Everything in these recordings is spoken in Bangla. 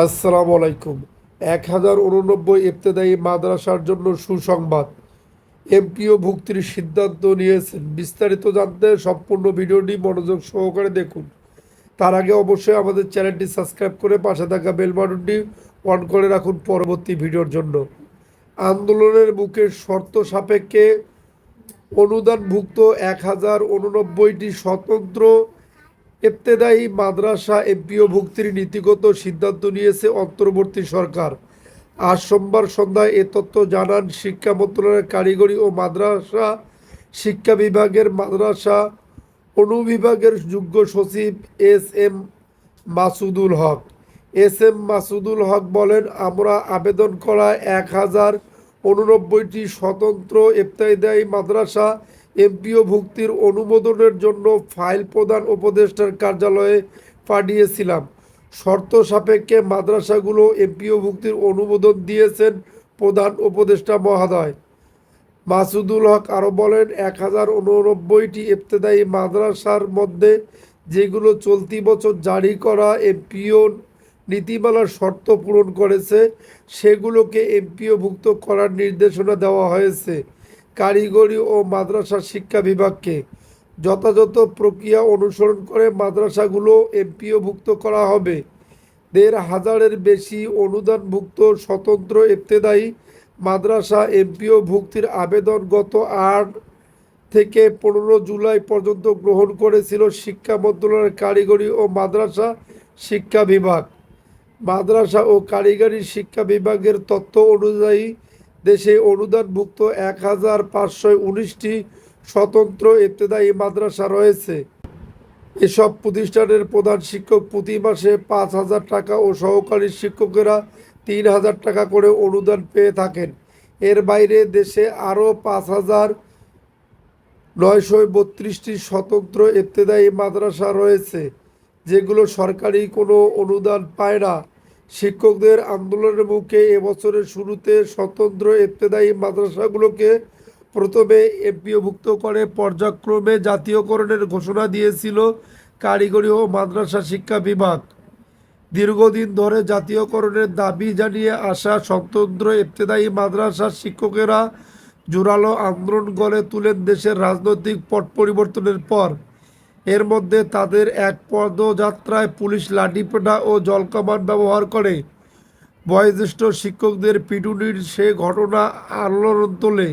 আসসালামু আলাইকুম। এক হাজার উননব্বই ইবতেদায়ী মাদ্রাসার জন্য সুসংবাদ। এমপিও ভুক্তির সিদ্ধান্ত নিয়েছেন। বিস্তারিত জানতে সম্পূর্ণ ভিডিওটি মনোযোগ সহকারে দেখুন। তার আগে অবশ্যই আমাদের চ্যানেলটি সাবস্ক্রাইব করে পাশে থাকা বেল বাটনটি অন করে রাখুন পরবর্তী ভিডিওর জন্য। আন্দোলনের বুকে শর্ত সাপেক্ষে অনুদানভুক্ত এক হাজার উননব্বইটি স্বতন্ত্র ইবতেদায়ী মাদ্রাসা এমপিও ভুক্তির নীতিগত সিদ্ধান্ত নিয়েছে অন্তর্বর্তী সরকার। আজ সোমবার সন্ধ্যায় এ তথ্য জানান শিক্ষা মন্ত্রণালয়ের কারিগরি ও মাদ্রাসা শিক্ষা বিভাগের মাদ্রাসা অনুবিভাগের যুগ্ম সচিব S M Masudul Haque. S M Masudul Haque বলেন, আমরা আবেদন করা এক হাজার উননব্বইটি স্বতন্ত্র ইবতেদায়ী মাদ্রাসা এমপিও ভুক্তির অনুমোদনের জন্য ফাইল প্রদান উপদেষ্টার কার্যালয়ে পাঠিয়েছিলাম। শর্ত সাপেক্ষে মাদ্রাসাগুলো এমপিও ভুক্তির অনুমোদন দিয়েছেন প্রধান উপদেষ্টা মহাদয়। মাসুদুল হক আরও বলেন, এক হাজার উননব্বইটি ইবতেদায়ী মাদ্রাসার মধ্যে যেগুলো চলতি বছর জারি করা এমপিও নীতিমালার শর্ত পূরণ করেছে, সেগুলোকে এমপিওভুক্ত করার নির্দেশনা দেওয়া হয়েছে। কারিগরি ও মাদ্রাসা শিক্ষা বিভাগকে যথাযথ প্রক্রিয়া অনুসরণ করে মাদ্রাসাগুলো এমপিওভুক্ত করা হবে। দেড় হাজারের বেশি অনুদানভুক্ত স্বতন্ত্র ইবতেদায়ী মাদ্রাসা এমপিও ভুক্তির আবেদন গত আট থেকে পনেরো জুলাই পর্যন্ত গ্রহণ করেছিল শিক্ষা মন্ত্রণালয়ের কারিগরি ও মাদ্রাসা শিক্ষা বিভাগ। মাদ্রাসা ও কারিগরি শিক্ষা বিভাগের তথ্য অনুযায়ী দেশে অনুদানভুক্ত এক হাজার পাঁচশো উনিশটি স্বতন্ত্র ইবতেদায়ী মাদ্রাসা রয়েছে। এসব প্রতিষ্ঠানের প্রধান শিক্ষক প্রতি মাসে পাঁচ হাজার টাকা ও সহকারী শিক্ষকেরা তিন হাজার টাকা করে অনুদান পেয়ে থাকেন। এর বাইরে দেশে আরও পাঁচ হাজার নয়শো বত্রিশটি স্বতন্ত্র ইবতেদায়ী মাদ্রাসা রয়েছে, যেগুলো সরকারি কোনো অনুদান পায় না। শিক্ষকদের আন্দোলনের মুখে এবছরের শুরুতে স্বতন্ত্র ইবতেদায়ী মাদ্রাসাগুলোকে প্রথমে এমপিওভুক্ত করে পর্যায়ক্রমে জাতীয়করণের ঘোষণা দিয়েছিল কারিগরি ও মাদ্রাসা শিক্ষা বিভাগ। দীর্ঘদিন ধরে জাতীয়করণের দাবি জানিয়ে আসা স্বতন্ত্র ইবতেদায়ী মাদ্রাসার শিক্ষকেরা জোরালো আন্দোলন গড়ে তুলেন দেশের রাজনৈতিক পট পরিবর্তনের পর। এর মধ্যে তাদের এক পদযাত্রায় পুলিশ লাঠিপেটা ও জলকামান ব্যবহার করে। বয়োজ্যেষ্ঠ শিক্ষকদের পিটুনির সে ঘটনা আলোড়ন তোলে।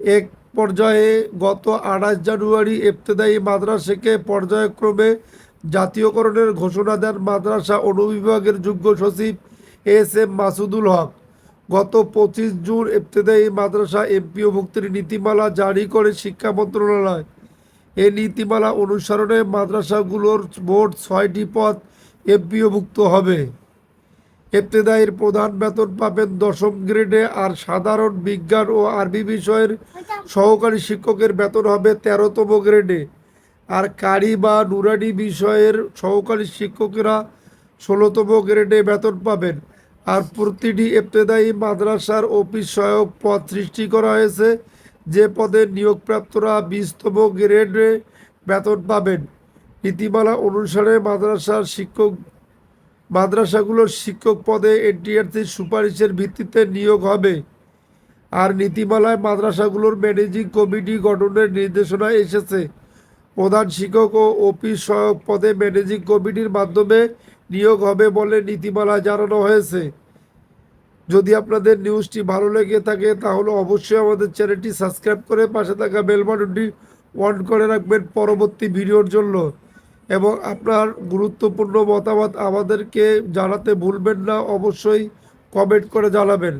এক পর্যায়ে গত আঠাশ জানুয়ারি ইবতেদায়ী মাদ্রাসাকে পর্যায়ক্রমে জাতীয়করণের ঘোষণা দেন মাদ্রাসা অনুবিভাগের যোগ্য সচিব এস এম মাসুদুল হক। গত পঁচিশ জুন ইবতেদায়ী মাদ্রাসা এমপিও ভুক্তির নীতিমালা জারি করে শিক্ষা মন্ত্রণালয়। এই নীতিমালা অনুসরণে মাদ্রাসাগুলোর মোট ছয়টি পদ এমপিওভুক্ত হবে। ইবতেদায়ীর প্রধান বেতন পাবেন দশম গ্রেডে আর সাধারণ বিজ্ঞান ও আরবি বিষয়ের সহকারী শিক্ষকের বেতন হবে তেরোতম গ্রেডে। আর কারি বা নুরানি বিষয়ের সহকারী শিক্ষকেরা ষোলোতম গ্রেডে বেতন পাবেন। আর প্রতিটি ইবতেদায়ী মাদ্রাসার অফিস সহায়ক পদ সৃষ্টি করা হয়েছে। যে পদে নিয়োগপ্রাপ্তরা বিশতম গ্রেডে বেতন পাবেন। নীতিমালা অনুসারে মাদ্রাসার শিক্ষক মাদ্রাসাগুলোর শিক্ষক পদে এনটিআরসির সুপারিশের ভিত্তিতে নিয়োগ হবে। আর নীতিমালায় মাদ্রাসাগুলোর ম্যানেজিং কমিটি গঠনের নির্দেশনা এসেছে। প্রধান শিক্ষক ও অফিস সহায়ক পদে ম্যানেজিং কমিটির মাধ্যমে নিয়োগ হবে বলে নীতিমালায় জানানো হয়েছে। যদি আপনাদের নিউজটি ভালো লেগে থাকে, তাহলে অবশ্যই আমাদের চ্যানেলটি সাবস্ক্রাইব করে পাশে থাকা বেল বাটনটি অন করে রাখবেন পরবর্তী ভিডিওর জন্য। এবং আপনার গুরুত্বপূর্ণ মতামত আমাদেরকে জানাতে ভুলবেন না, অবশ্যই কমেন্ট করে জানাবেন।